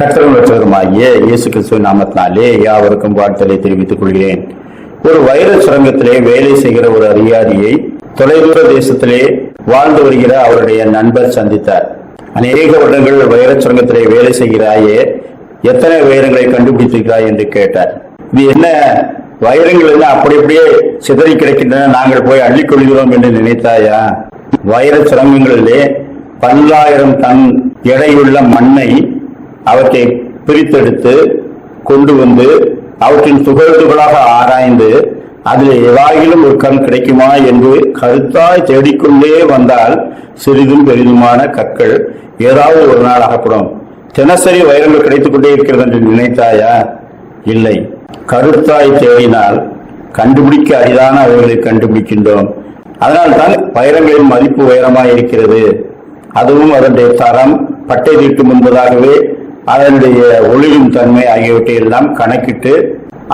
கர்த்தரும் இயேசு கிறிஸ்துவ நாமத்தினாலே யாவருக்கும் வாழ்த்தலை தெரிவித்துக் கொள்கிறேன். ஒரு வைரஸ் சுரங்கத்திலே வேலை செய்கிற ஒரு அதிகாரியை தொலைதூர தேசத்திலே வாழ்ந்து வருகிற அவருடைய நண்பர் சந்தித்தார். அநேக வருடங்கள் வைரச் சுரங்கத்திலே வேலை செய்கிறாயே எத்தனை வைரங்களை கண்டுபிடித்திருக்கிறாய் என்று கேட்டார். இது என்ன வைரங்கள் எல்லாம் அப்படி அப்படியே சிதறி கிடக்கின்றன நாங்கள் போய் அள்ளிக்கொள்கிறோம் என்று நினைத்தாயா? வைரச் சுரங்கங்களிலே பல்லாயிரம் டன் எடையுள்ள மண்ணை அவற்றை பிரித்தெடுத்து கொண்டு வந்து அவற்றின் துகள் துகளாக ஆராய்ந்து அதில் எவாயிலும் ஒரு கண் கிடைக்குமா என்று கருத்தாய் தேடிக்கொண்டே வந்தால் சிறிதும் பெரிதுமான கற்கள் ஏதாவது ஒரு நாள் அகப்படும் தினசரி வைரங்கள் கிடைத்துக் கொண்டே இருக்கிறது என்று நினைத்தாயா? இல்லை. கருத்தாய் தேடினால் கண்டுபிடிக்க அரிதான அவர்களை கண்டுபிடிக்கின்றோம். அதனால் தான் வைரங்களின் மதிப்பு உயரமாக இருக்கிறது. அதுவும் அதனுடைய தரம் பட்டை தீட்டும் என்பதாகவே அதனுடைய ஒளிரும் தன்மை ஆகியவற்றை எல்லாம் கணக்கிட்டு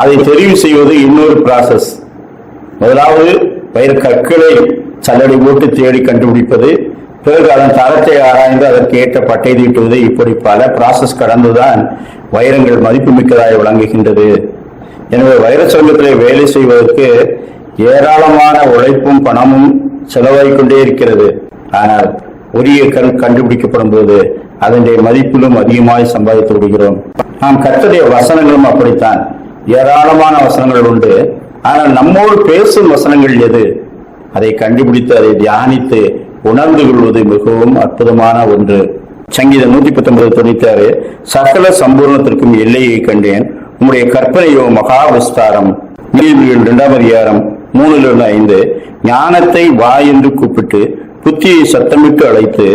அதை தெரிவு செய்வது இன்னொரு ப்ராசஸ் முதலாவது பயிர் கற்களை சல்லடை போட்டு தேடி கண்டுபிடிப்பது பிறகு அதன் தரத்தை ஆராய்ந்து அதற்கு ஏற்ற பட்டை தீட்டுவது இப்படி பல ப்ராசஸ் கடந்துதான் வைரங்கள் மதிப்புமிக்கதாக விளங்குகின்றது. எனவே வைர சங்கத்திலே வேலை செய்வதற்கு ஏராளமான உழைப்பும் பணமும் செலவாகிக் கொண்டே இருக்கிறது. ஆனால் உரிய கண் கண்டுபிடிக்கப்படும் போது அதனுடைய மதிப்பிலும் அதிகமாய் சம்பாதித்து விடுகிறோம். நாம் கற்றுடைய வசனங்களும் அப்படித்தான். ஏராளமான வசனங்கள் உண்டு. ஆனால் நம்மோடு பேசும் வசனங்கள் எது? அதை கண்டுபிடித்து அதை தியானித்து உணர்ந்து கொள்வது மிகவும் அற்புதமான ஒன்று. சங்கீதம் நூத்தி பத்தொன்பது தொண்ணூத்தி ஆறு சகல சம்பூர்ணத்திற்கும் எல்லையை கண்டேன். உம்முடைய கற்பனையோ மகா விஸ்தாரம். நீதிபதிகள் இரண்டாம் அதிகாரம் மூணுல இருந்து ஐந்து ஞானத்தை வா என்று கூப்பிட்டு புத்தியை சத்தமிட்டு அழைத்து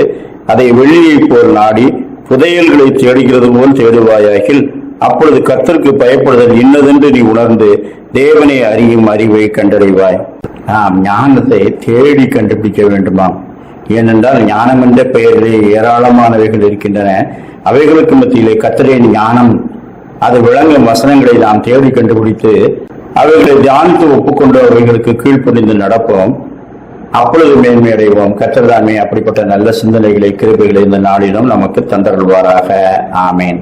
அதை வெளியை போல் நாடி புதையல்களை தேடுகிறது போல் தேடுவாயாகில் அப்பொழுது கத்தருக்கு பயப்படுதல் இன்னதென்று நீ உணர்ந்து தேவனை அறியும் அறிவை கண்டடைவாய். நாம் ஞானத்தை தேடி கண்டுபிடிக்க வேண்டுமாம். ஏனென்றால் ஞானம் என்ற பெயரிலே ஏராளமானவைகள் இருக்கின்றன. அவைகளுக்கு மத்தியிலே கத்தரின் ஞானம் அது விளங்கும் வசனங்களை நாம் தேடி கண்டுபிடித்து அவைகளை தியானித்து ஒப்புக்கொண்டு அவைகளுக்கு கீழ்ப்பணிந்து நடப்போம். அப்பொழுது மேன்மை அடைவோம் கற்றதாமே அப்படிப்பட்ட நல்ல சிந்தனைகளை கிருபைகளை இந்த நாளிலும் நமக்கு தந்தருள்வாராக. ஆமேன்.